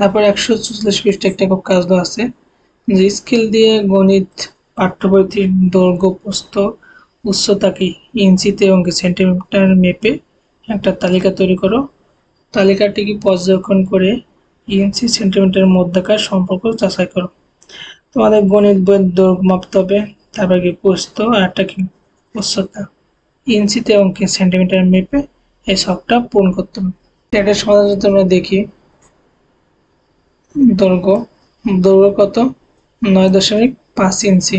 তারপর একশো চুয়াল্লিশ পৃষ্ঠা একটা খুব কাজ দেওয়া আছে। যে স্কেল দিয়ে গণিত পাঠ্যবইটির দৈর্ঘ্য প্রস্থ উচ্চতা কি ইঞ্চিতে এবং সেন্টিমিটার মেপে একটা তালিকা তৈরি করো। তালিকাটিকে পর্যবেক্ষণ করে ইঞ্চি সেন্টিমিটারের মধ্যকার সম্পর্ক যাচাই করো। তোমাদের গণিত বইয়ের দৈর্ঘ্য মাপতে হবে, তারপর কি প্রস্থ আর একটা কি উচ্চতা ইঞ্চিতে এবং সেন্টিমিটার মেপে এই শখটা পূরণ করতে হবে। এটা সমাধান তোমরা দেখি দৈর্ঘ্য দৈর্ঘ্য কত? নয় দশমিক পাঁচ ইঞ্চি।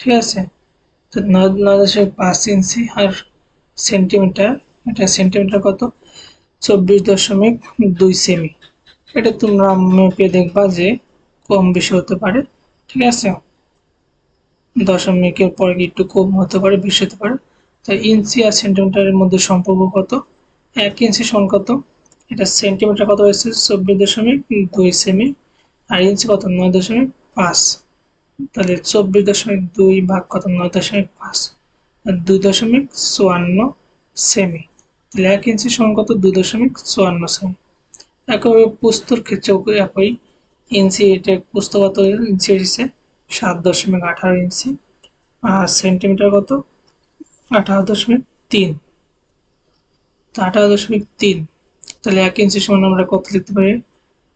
ঠিক আছে? তো নয় নয় দশমিক পাঁচ ইঞ্চি আর সেন্টিমিটার, এটা সেন্টিমিটার কত? চব্বিশ দশমিক দুই সেমি। এটা তোমরা মেপে দেখবা যে কম বেশি হতে পারে। ঠিক আছে? দশমিকের পরে একটু কম হতে পারে, বেশি হতে পারে? তো ইঞ্চি আর সেন্টিমিটারের মধ্যে সম্পর্ক কত? এক ইঞ্চি সমান কত? এটা সেন্টিমিটার কত হয়েছে? চব্বিশ দশমিক দুই সেমি আর ইঞ্চি কত? নয় দশমিক পাঁচ। তাহলে চব্বিশ দশমিক দুই ভাগ কত? নয় দশমিক পাঁচ। দুই দশমিক চুয়ান্ন সেমি তাহলে এক ইঞ্চি সমান কত? দুই দশমিক চুয়ান্ন সেমি একইভাবে পুস্তর ক্ষেত্রেও একই। ইঞ্চি এটা পুস্তক কত ইঞ্চি এসেছে? সাত দশমিক আঠারো ইঞ্চি আর সেন্টিমিটার কত? আঠারো দশমিক তিন। আঠারো দশমিক তিন। তাহলে এক ইঞ্চি সমান আমরা কত লিখতে পারি?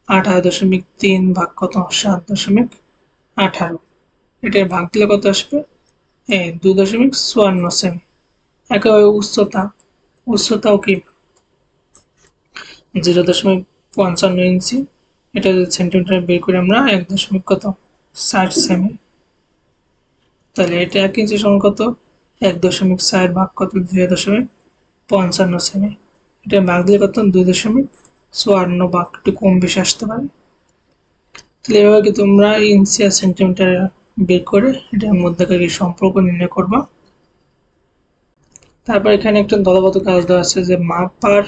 আঠারো দশমিক তিন ভাগ কত? সাত দশমিক আঠারো। এটার ভাগ দিলে কত আসবে? এই দুই দশমিক চুয়ান্ন সেমি। একেবারে উচ্চতা। উচ্চতাও কি? জিরো দশমিক পঞ্চান্ন ইঞ্চি। এটা সেন্টিমিটার বের করে আমরা, এক দশমিক কত? ষাট সেমি। তাহলে এটা এক ইঞ্চি সমান কত? এক দশমিক ষাট ভাগ কত? দুই দশমিক পঞ্চান্ন সেমি। এটা ভাগ দিলে কত দুই দশমিক চুয়ান্ন ভাগ একটু কম বেশি আসতে পারে। তাহলে এভাবে কি তোমরা ইঞ্চি আর সেন্টিমিটার বের করে এটার মধ্যেকার কি সম্পর্ক নির্ণয় করবা? তারপর এখানে একটা দলগত কাজ দেওয়া আছে যে মাপার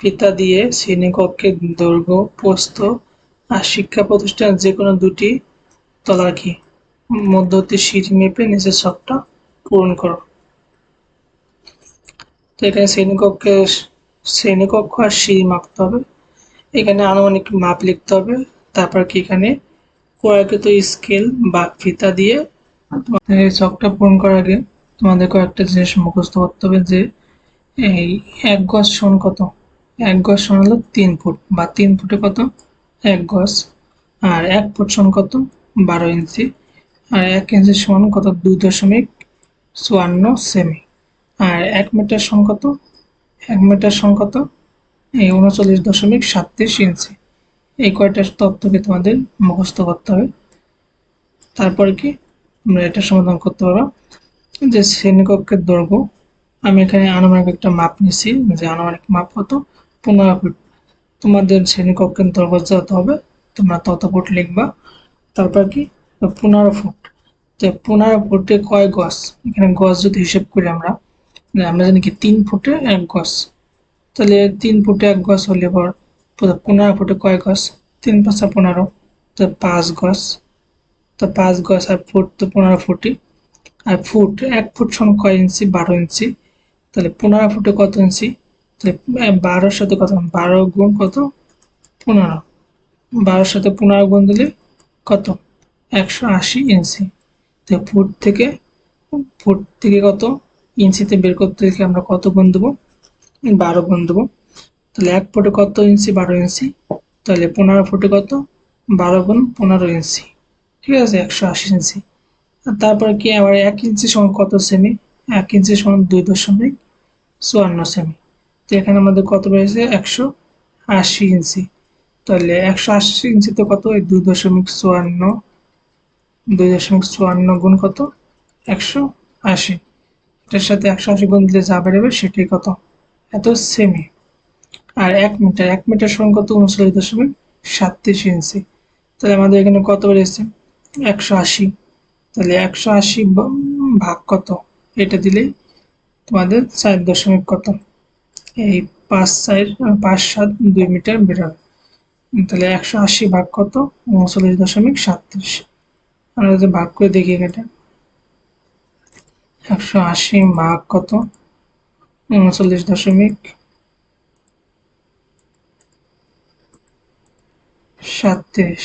ফিতা দিয়ে শ্রেণীকক্ষের দৈর্ঘ্য, প্রস্থ আর শিক্ষা প্রতিষ্ঠান যে কোনো দুটি তলার কি মধ্যবর্তী সিঁড়ি মেপে নিচের ছকটা পূরণ করো। তো এখানে শ্রেণীকক্ষের শ্রেণীকক্ষ আর সিঁড়ি মাপতে হবে। এখানে আনুমানিক মাপ লিখতে হবে। তারপর কি এখানে? ক্রয়কৃত স্কেল বা ফিতা দিয়ে তোমাদের এই ছকটা পূরণ করার আগে তোমাদের কয়েকটা জিনিস মুখস্থ করতে হবে যে এই এক গজ সমান কত? এক গজ সমান হলো তিন ফুট বা তিন ফুটে কত? এক গজ। আর এক ফুট সমান কত? বারো ইঞ্চি। আর এক ইঞ্চি সমান কত? দুই দশমিক চুয়ান্ন সেমি। আর এক মিটার সমান কত? এক মিটার কত এই উনচল্লিশ দশমিক সাতত্রিশ ইঞ্চি। এই কয়টা তথ্যকে তোমাদের মুখস্থ করতে হবে। তারপরে কি? তোমরা এটা সমাধান করতে পারো যে শ্রেণীকক্ষের দৈর্ঘ্য, আমি এখানে আনুমানিক একটা মাপ নিছি, যে আনুমানিক মাপ কত? পনেরো ফুট। তোমাদের শ্রেণীকক্ষের দৈর্ঘ্য যত হবে, তোমরা তত ফুট লিখবা। তারপর কি? পনেরো ফুট। তো পনেরো ফুটে কয় গজ? এখানে গজ যদি হিসেব করি আমরা আমরা জানি কি তিন ফুটে এক গজ তাহলে তিন ফুটে এক গজ হলে পর পনেরো ফুটে কয় গজ তিন পাঁচা পনেরো, তো পাঁচ গজ তো পাঁচ গজ আর ফুট তো পনেরো ফুটই। আর ফুট, এক ফুট সমান কয় ইঞ্চি? বারো ইঞ্চি। তাহলে পনেরো ফুটে কত ইঞ্চি? তাহলে বারোর সাথে কত? বারো গুণ কত? পনেরো। বারোর সাথে পনেরো গুণ দিলে কত? একশো আশি ইঞ্চি। তো ফুট থেকে ফুট থেকে কত? ইঞ্চিতে বের করতে গেলে আমরা কত গুণ দেবো? বারো গুণ দেবো। তাহলে এক ফুটে কত ইঞ্চি? বারো ইঞ্চি। তাহলে পনেরো ফুটে কত? বারো গুণ পনেরো ইঞ্চি। ঠিক আছে? একশো আশি ইঞ্চি। তারপরে কি? আবার এক ইঞ্চি সমান কত সেমি? এক ইঞ্চি সমান দুই দশমিক চুয়ান্ন সেমি। তো এখানে আমাদের কত বেড়েছে? একশো আশি ইঞ্চি। তাহলে একশো আশি ইঞ্চিতে কত? এই দুই দশমিক চুয়ান্ন, দুই দশমিক চুয়ান্ন গুণ কত? একশো আশি। এটার সাথে একশো আশি গুণ দিলে যা বেরোবে সেটাই কত এত সেমি আর এক মিটার এক মিটার সমান কত উনচল্লিশ দশমিক সাতত্রিশ ইঞ্চি। তাহলে আমাদের এখানে কত বেড়েছে একশো আশি। তাহলে একশো আশি ভাগ কত? এটা দিলেই তোমাদের চার দশমিক কত? এই পাঁচ চার, পাঁচ সাত, দুই মিটার বেরোবে। তাহলে একশো আশি ভাগ কত? উনচল্লিশ দশমিক সাতত্রিশ। আমরা যদি ভাগ করে দেখি এটা একশো আশি ভাগ কত? উনচল্লিশ দশমিক সাতত্রিশ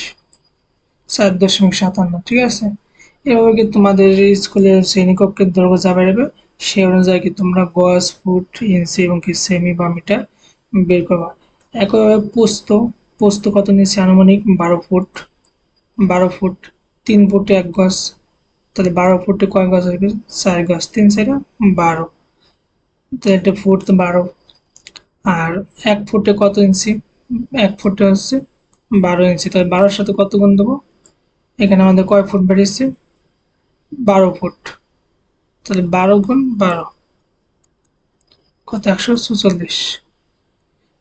চার দশমিক সাতান্ন, ঠিক আছে? এভাবে কি তোমাদের স্কুলের শ্রেণীকক্ষের দৈর্ঘ্য যা বেরোবে সেই অনুযায়ী কি তোমরা গজ, ফুট, ইঞ্চি এবং কি সেমি বা মিটার বের করবা? একইভাবে পোস্ত পোস্ত কত নিচ্ছে আনুমানিক? বারো ফুট বারো ফুট, তিন ফুটে এক গজ। তাহলে বারো ফুটে কয় গজ হবে? চার গজ, তিন চারে বারো। তাহলে একটা ফুট তো বারো। আর এক ফুটে কত ইঞ্চি? এক ফুটে হচ্ছে বারো ইঞ্চি। তাহলে বারোর সাথে কত গুণ দেবো? এখানে আমাদের কয় ফুট বেরিয়েছে? বারো ফুট। তাহলে বারো গুণ বারো। কত? একশো চুচল্লিশ।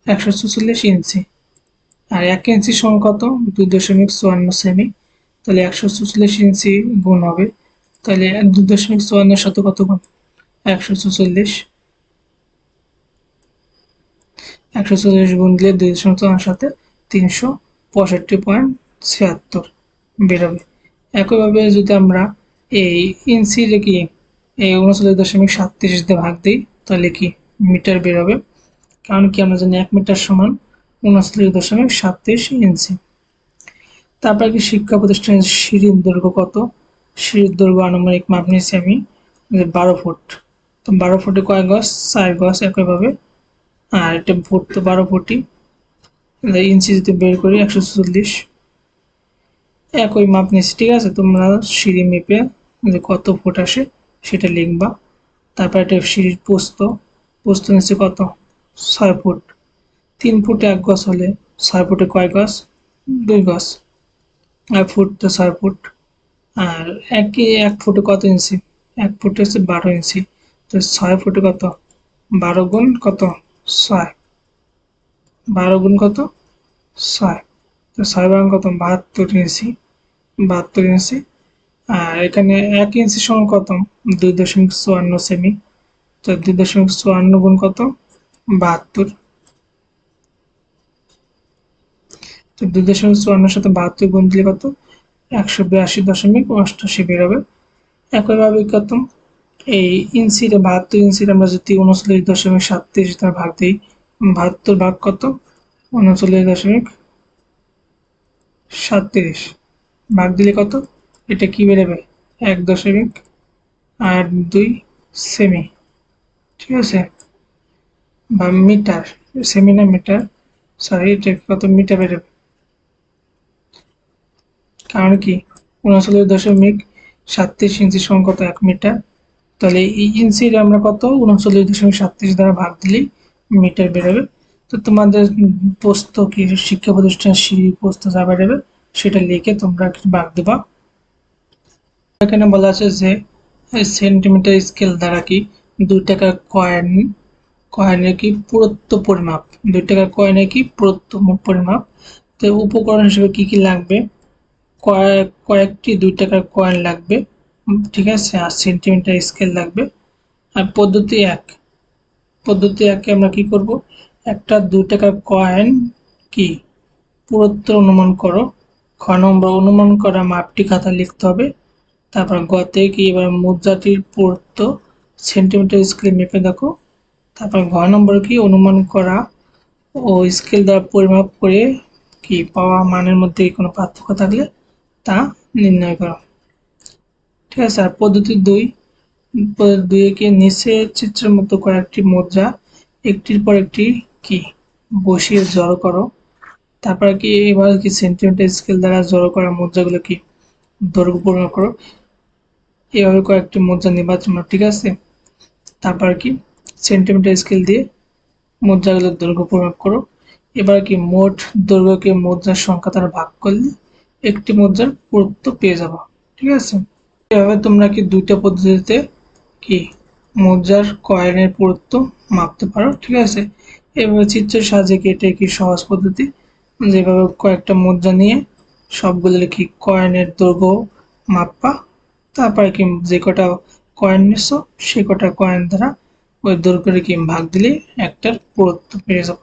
একশো চুচল্লিশ ইঞ্চি। আর এক ইঞ্চি সমান কত? দুই দশমিক চুয়ান্ন সেমি। তাহলে একশো চুচল্লিশ ইঞ্চি গুণ হবে। তাহলে দুই দশমিক চুয়ান্নের সাথে কত গুণ একশো চুচল্লিশ। একশো চল্লিশ গুণ দিলে দুই দশমিক চুয়ান্নের সাথে তিনশো পঁয়ষট্টি পয়েন্ট ছিয়াত্তর বেরোবে। একইভাবে যদি আমরা এই ইঞ্চি কি এই উনচল্লিশ দশমিক সাতত্রিশ দিয়ে ভাগ দিই, তাহলে কি মিটার বেরোবে? কারণ কি আমরা জানি এক মিটার সমান উনচল্লিশ দশমিক সাতত্রিশ ইঞ্চি। তারপর কি শিক্ষা প্রতিষ্ঠানের সিঁড়ির দৈর্ঘ্য কত? সিঁড়ির দৈর্ঘ্য আনুমানিক মাপ নিয়েছি আমি বারো ফুট। তো বারো ফুটে কয় গজ? চার গজ একইভাবে। আর এটা ফুট তো বারো ফুটই। ইঞ্চি যদি বের করি, একশো চল্লিশ। একই মাপ নিয়েছি, ঠিক আছে? তোমরা সিঁড়ি মেপে যে কত ফুট আসে, সেটা লিখবা। তারপর এটা সিঁড়ির পোস্ত। পোস্ত নিচ্ছে কত? ছয় ফুট। তিন ফুটে এক গজ হলে, ছয় ফুটে কয় গজ? দুই গজ। এক ফুট তো ছয় ফুট। আর একই এক ফুটে কত ইঞ্চি? এক ফুটে হচ্ছে বারো ইঞ্চি। তো ছয় ফুটে কত? বারো গুণ কত? ছয়। বারো গুণ কত? ছয়। তো ছয় বারো কত? বাহাত্তর ইঞ্চি। বাহাত্তর ইঞ্চি। আর এখানে এক ইঞ্চি সমান কত? দুই দশমিক চুয়ান্ন সেমি। তো দুই দশমিক চুয়ান্ন গুণ কত? বাহাত্তর। তো দুই দশমিক চুয়ান্নর সাথে বাহাত্তর গুণ দিলে কত? একশো বিরাশি দশমিক অষ্টাশি বেরোবে। একইভাবে কত এই ইঞ্চিতে বাহাত্তর ইঞ্চির আমরা যদি উনচল্লিশ দশমিক সাতত্রিশ তার ভাগ দিই, বাহাত্তর ভাগ কত? উনচল্লিশ দশমিক সাতত্রিশ। ভাগ দিলে কত? এটা কি বেরোবে? এক দশমিক আট দুই সেমি। ঠিক আছে? বা মিটার, সেমি না মিটার? সরি এটা কত মিটার বেরোবে? কারণ কি? উনচল্লিশ দশমিক সাতত্রিশ ইঞ্চি সমান কত এক মিটার। তাহলে এই ইঞ্চির আমরা কত? উনচল্লিশ দশমিক সাতত্রিশ দ্বারা ভাগ দিলেই মিটার বেরোবে। তো তোমাদের পোস্ত কি শিক্ষা প্রতিষ্ঠান সিঁড়ি পোস্ত যা বেরোবে, সেটা লিখে তোমরা ভাগ দেবা। এখানে বলা আছে যে সেন্টিমিটার স্কেল দ্বারা কি দুই টাকার কয়েন, কয়েনের কি পুরুত্ব পরিমাপ, দুই টাকার কয়েনের কি পুরুত্ব পরিমাপ। তো উপকরণ হিসেবে কি কি লাগবে? কয়েক কয়েকটি দুই টাকার কয়েন লাগবে ঠিক আছে আর সেন্টিমিটার স্কেল লাগবে। আর পদ্ধতি এক, পদ্ধতি একে আমরা কি করব? একটা দুই টাকার কয়েন কি? পুরুত্ব অনুমান করো। খ নম্বর, অনুমান করা মাপটি খাতা লিখতে হবে। তারপর গতে কি এবার মুদ্রাটির পুরুত্ব সেন্টিমিটার স্কেলে মেপে দেখো। তারপর ঘ নম্বর কি? অনুমান করা ও স্কেল দ্বারা পরিমাপ করে কি? পাওয়া মানের মধ্যে কোনো পার্থক্য থাকলে তা নির্ণয় করো। ঠিক আছে, আর পদ্ধতি দুই। দুই কে নিচে চিত্রের মতো কয়েকটি মুদ্রা, একটির পর একটি কি? বসিয়ে জড়ো করো। তারপরে কি, এবার কি সেন্টিমিটার স্কেল দ্বারা জড়ো করা মুদ্রাগুলো কি? দৈর্ঘ্য পরিমাপ করো। এভাবে কয়েকটি মুদ্রা নির্বাচন ঠিক আছে? তারপর কি সেন্টিমিটার স্কেল দিয়ে মুদ্রাগুলোর দৈর্ঘ্য পরিমাপ করো। এবার কি মোট দৈর্ঘ্যকে মুদ্রার সংখ্যা দ্বারা ভাগ করলে একটি মুদ্রার পুরুত্ব পেয়ে যাব, ঠিক আছে? এভাবে তোমরা কি দুইটা পদ্ধতিতে কি মুদ্রার কয়েনের পুরুত্ব মাপতে পারো, ঠিক আছে? এভাবে চিত্রের সাহায্যে এটা কি সহজ পদ্ধতি? যেভাবে কয়েকটা মুদ্রা নিয়ে সবগুলো কি কয়েনের দৈর্ঘ্য মাপা তারপরে কি যে কটা কয়েন নিছো, সে কটা কয়েন দ্বারা ওই দৈর্ঘ্যের কি ভাগ দিলে একটার পুরুত্ব পেয়ে যাব।